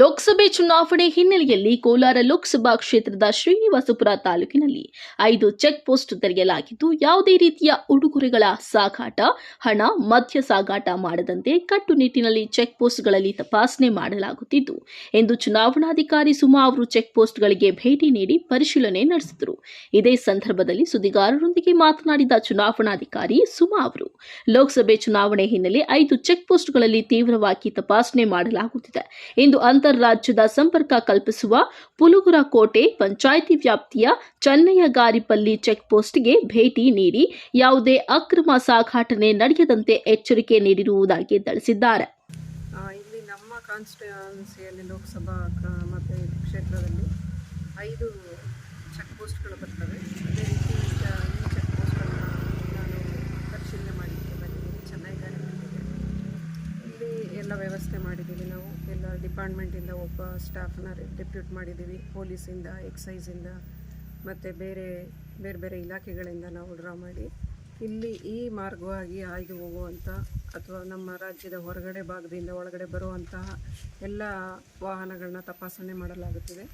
ಲೋಕಸಭೆ ಚುನಾವಣೆ ಹಿನ್ನೆಲೆಯಲ್ಲಿ ಕೋಲಾರ ಲೋಕಸಭಾ ಕ್ಷೇತ್ರದ ಶ್ರೀನಿವಾಸಪುರ ತಾಲೂಕಿನಲ್ಲಿ ಐದು ಚೆಕ್ ಪೋಸ್ಟ್ ತೆರೆಯಲಾಗಿದ್ದು, ಯಾವುದೇ ರೀತಿಯ ಉಡುಗೊರೆಗಳ ಸಾಗಾಟ, ಹಣ, ಮದ್ಯ ಸಾಗಾಟ ಮಾಡದಂತೆ ಕಟ್ಟುನಿಟ್ಟಿನಲ್ಲಿ ಚೆಕ್ ಪೋಸ್ಟ್ಗಳಲ್ಲಿ ತಪಾಸಣೆ ಮಾಡಲಾಗುತ್ತಿದ್ದು ಎಂದು ಚುನಾವಣಾಧಿಕಾರಿ ಸುಮಾ ಅವರು ಚೆಕ್ ಪೋಸ್ಟ್ಗಳಿಗೆ ಭೇಟಿ ನೀಡಿ ಪರಿಶೀಲನೆ ನಡೆಸಿದರು. ಇದೇ ಸಂದರ್ಭದಲ್ಲಿ ಸುದ್ದಿಗಾರರೊಂದಿಗೆ ಮಾತನಾಡಿದ ಚುನಾವಣಾಧಿಕಾರಿ ಸುಮಾ ಅವರು ಲೋಕಸಭೆ ಚುನಾವಣೆ ಹಿನ್ನೆಲೆ ಐದು ಚೆಕ್ ಪೋಸ್ಟ್ಗಳಲ್ಲಿ ತೀವ್ರವಾಗಿ ತಪಾಸಣೆ ಮಾಡಲಾಗುತ್ತಿದೆ. ಇಂದು ಅಂತಾರಾಜ್ಯದ ಸಂಪರ್ಕ ಕಲ್ಪಿಸುವ ಪುಲುಗುರ ಕೋಟೆ ಪಂಚಾಯಿತಿ ವ್ಯಾಪ್ತಿಯ ಚನ್ನಯ್ಯಗಾರಿಪಲ್ಲಿ ಚೆಕ್ ಪೋಸ್ಟ್ಗೆ ಭೇಟಿ ನೀಡಿ ಯಾವುದೇ ಅಕ್ರಮ ಸಾಗಾಟನೆ ನಡೆಯದಂತೆ ಎಚ್ಚರಿಕೆ ನೀಡಿರುವುದಾಗಿ ತಿಳಿಸಿದ್ದಾರೆ. ಇಲ್ಲಿ ನಮ್ಮ ಲೋಕಸಭಾ ಕ್ಷೇತ್ರದಲ್ಲಿ ಐದು ಚೆಕ್ ಪೋಸ್ಟ್ಗಳು ವ್ಯವಸ್ಥೆ ಮಾಡಿದ್ದೀವಿ ನಾವು. ಎಲ್ಲ ಡಿಪಾರ್ಟ್ಮೆಂಟಿಂದ ಒಬ್ಬ ಸ್ಟಾಫ್ನ ಡೆಪ್ಯೂಟ್ ಮಾಡಿದ್ದೀವಿ. ಪೊಲೀಸಿಂದ, ಎಕ್ಸೈಸಿಂದ, ಮತ್ತು ಬೇರೆ ಬೇರೆ ಬೇರೆ ಇಲಾಖೆಗಳಿಂದ ನಾವು ಡ್ರಾ ಮಾಡಿ. ಇಲ್ಲಿ ಈ ಮಾರ್ಗವಾಗಿ ಆಯ್ದು ಹೋಗುವಂಥ ಅಥವಾ ನಮ್ಮ ರಾಜ್ಯದ ಹೊರಗಡೆ ಭಾಗದಿಂದ ಒಳಗಡೆ ಬರುವಂತಹ ಎಲ್ಲ ವಾಹನಗಳನ್ನ ತಪಾಸಣೆ ಮಾಡಲಾಗುತ್ತಿದೆ.